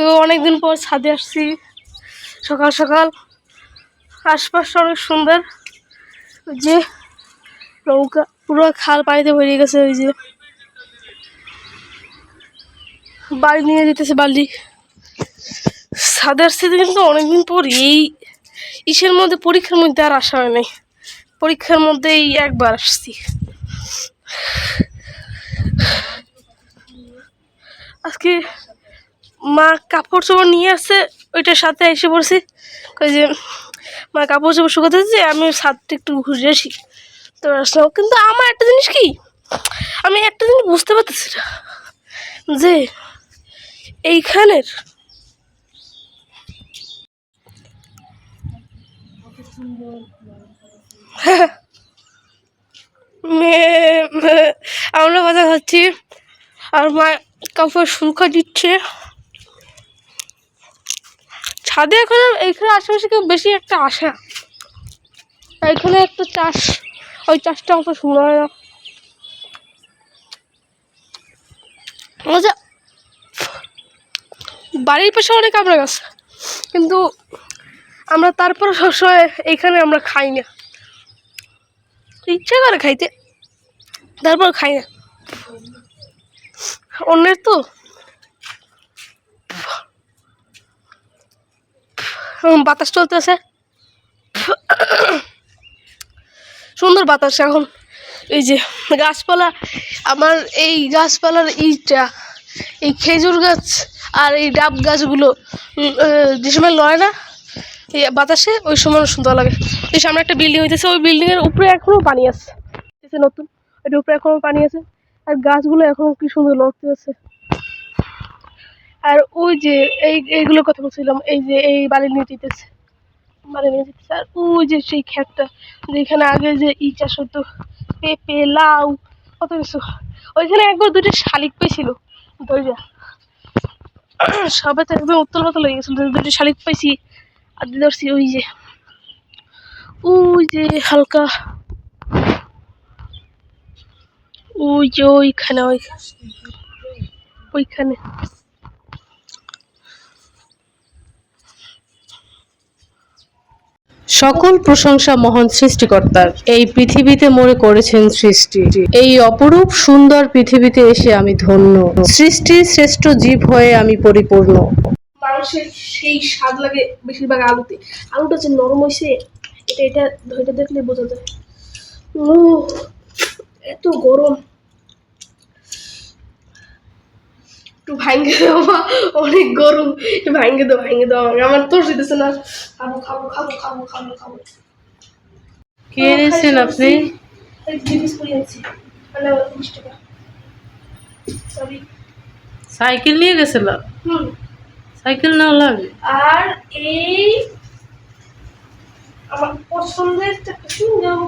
তো অনেকদিন পর ছাদে আসছি। সকাল সকাল আশপাশটা অনেক সুন্দর। যে নৌকা, পুরো খাল পানিতে ভরে গেছে ওই যে। বাড়ি নিয়ে যেতেছে বালি। ছাদে আসছি কিন্তু অনেকদিন পর এই ইসের মধ্যে, পরীক্ষার মধ্যে আর আসা হয় নাই। পরীক্ষার মধ্যে এই একবার আসছি। আজকে মা কাপড় চোপড় নিয়ে আসছে, ওইটার সাথে এসে পড়ছি। ওই যে, মা কাপড় চোপড় শুকাতে যে আমি ছাদটা একটু ঘুরে আসি। তো আসলাম কিন্তু আমার একটা জিনিস কি? আমি একটা জিনিস বুঝতে পারতেছি না। যে, এইখানের আমরা কথা খাচ্ছি, আর মা কাপড় শুকা দিচ্ছে। ছাদে এখন, এখানে আশেপাশে কেউ বেশি একটা আসে না। এখানে একটা চাষ, ওই চাষটা অত সুন্দর হয় না। আচ্ছা বাড়ির পাশে অনেক আমরা গাছ, কিন্তু আমরা তারপরে সবসময় এখানে আমরা খাই না। ইচ্ছে করে খাইতে, তারপর খাই না। অন্যের তো বাতাস চলতেছে। সুন্দর বাতাস এখন। এই যে গাছপালা, আমার এই গাছপালার এইটা এই খেজুর গাছ আর এই ডাব গাছগুলো যে সময় লয় না, এই বাতাসে, ওই সময় সুন্দর লাগে। এই সামনে একটা বিল্ডিং হইতেছে, ওই বিল্ডিংয়ের উপরে এখনও পানি আছে। নতুন, ওইটার উপরে এখনও পানি আছে। আর গাছগুলো এখনও কি সুন্দর লড়তে আছে। আর ওই যে এই, এইগুলোর কথা বলছিলাম, এই যে এই বালি নিয়ে যেতেছে বালি নিয়ে যেতেছে, আর ওই যে সেই ক্ষেতটা যেখানে আগে যে ই চাষ হতো পেঁপে, লাউ, কত কিছু। ওইখানে একবার দুটো শালিক পেয়েছিল দইরা সবাই তো একদম উত্তল পাতল হয়ে গেছিল দুটো শালিক পাইছি, আর ধরছি ওই যে ওই যে হালকা, ওই যে ওইখানে, ওই ওইখানে। সকল প্রশংসা মহান সৃষ্টিকর্তার। এই পৃথিবীতে মোরে করেছেন সৃষ্টি। এই অপরূপ সুন্দর পৃথিবীতে এসে আমি ধন্য। সৃষ্টির শ্রেষ্ঠ জীব হয়ে আমি পরিপূর্ণ। মানুষের সেই স্বাদ লাগে বেশিরভাগ আলুতে। আলুটা যে নরম হয়েছে, এটা এটা এটা দেখলে বোঝা যায়। এত গরম। ভাঙ্গে দেওয়া অনেক গরম। ভাঙ্গে দাও ভাঙ্গে দাও আমার তো দিতেছে না। খাব খাব খাব খাব খাব খাব। কে এনেছেন আপনি? মানে টাকা। সরি। সাইকেল নিয়ে গেছিল? সাইকেল না লাগে? আর এই আমার পছন্দের একটা সুইংগাম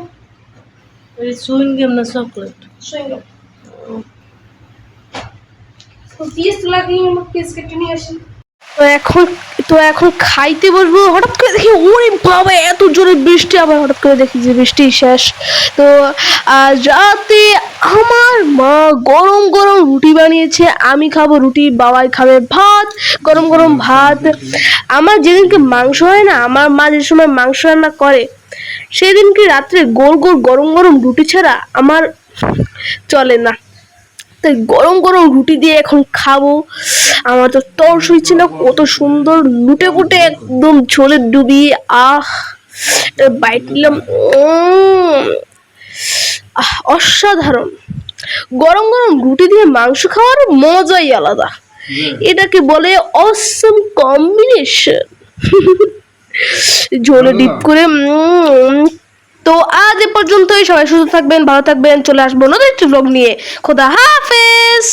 সুইংগাম না চকলেট? সুইংগাম তো পিস আমার পিস কেটে নিয়ে আসি। তো এখন তো এখন খাইতে বসবো, হঠাৎ করে দেখি, ওরে বাবা, এত জোরে বৃষ্টি, আবার হঠাৎ করে দেখি যে বৃষ্টি শেষ। তো, আজ রাতে আমার মা গরম গরম রুটি বানিয়েছে, আমি খাব রুটি, বাবাই খাবে ভাত, গরম গরম ভাত। আমার যেদিনকে মাংস হয় না, আমার মা যে সময় মাংস রান্না করে, সেদিনকে রাত্রে গোল গোল গরম গরম রুটি ছাড়া আমার চলে না। তাই গরম গরম রুটি দিয়ে এখন খাব। আমার তো তর সইছে না কত সুন্দর লুটে পুটে একদম ঝোলে ডুবিয়ে আহ বাইট নিলাম। অসাধারণ। গরম গরম রুটি দিয়ে মাংস খাওয়ার মজাই আলাদা। এটাকে বলে অসম কম্বিনেশন ঝোলে ডিপ করে উম, তো আজ এ পর্যন্তই। সবাই সুস্থ থাকবেন ভালো থাকবেন চলে আসব নতুন একটি ব্লগ নিয়ে। খোদা হাফেজ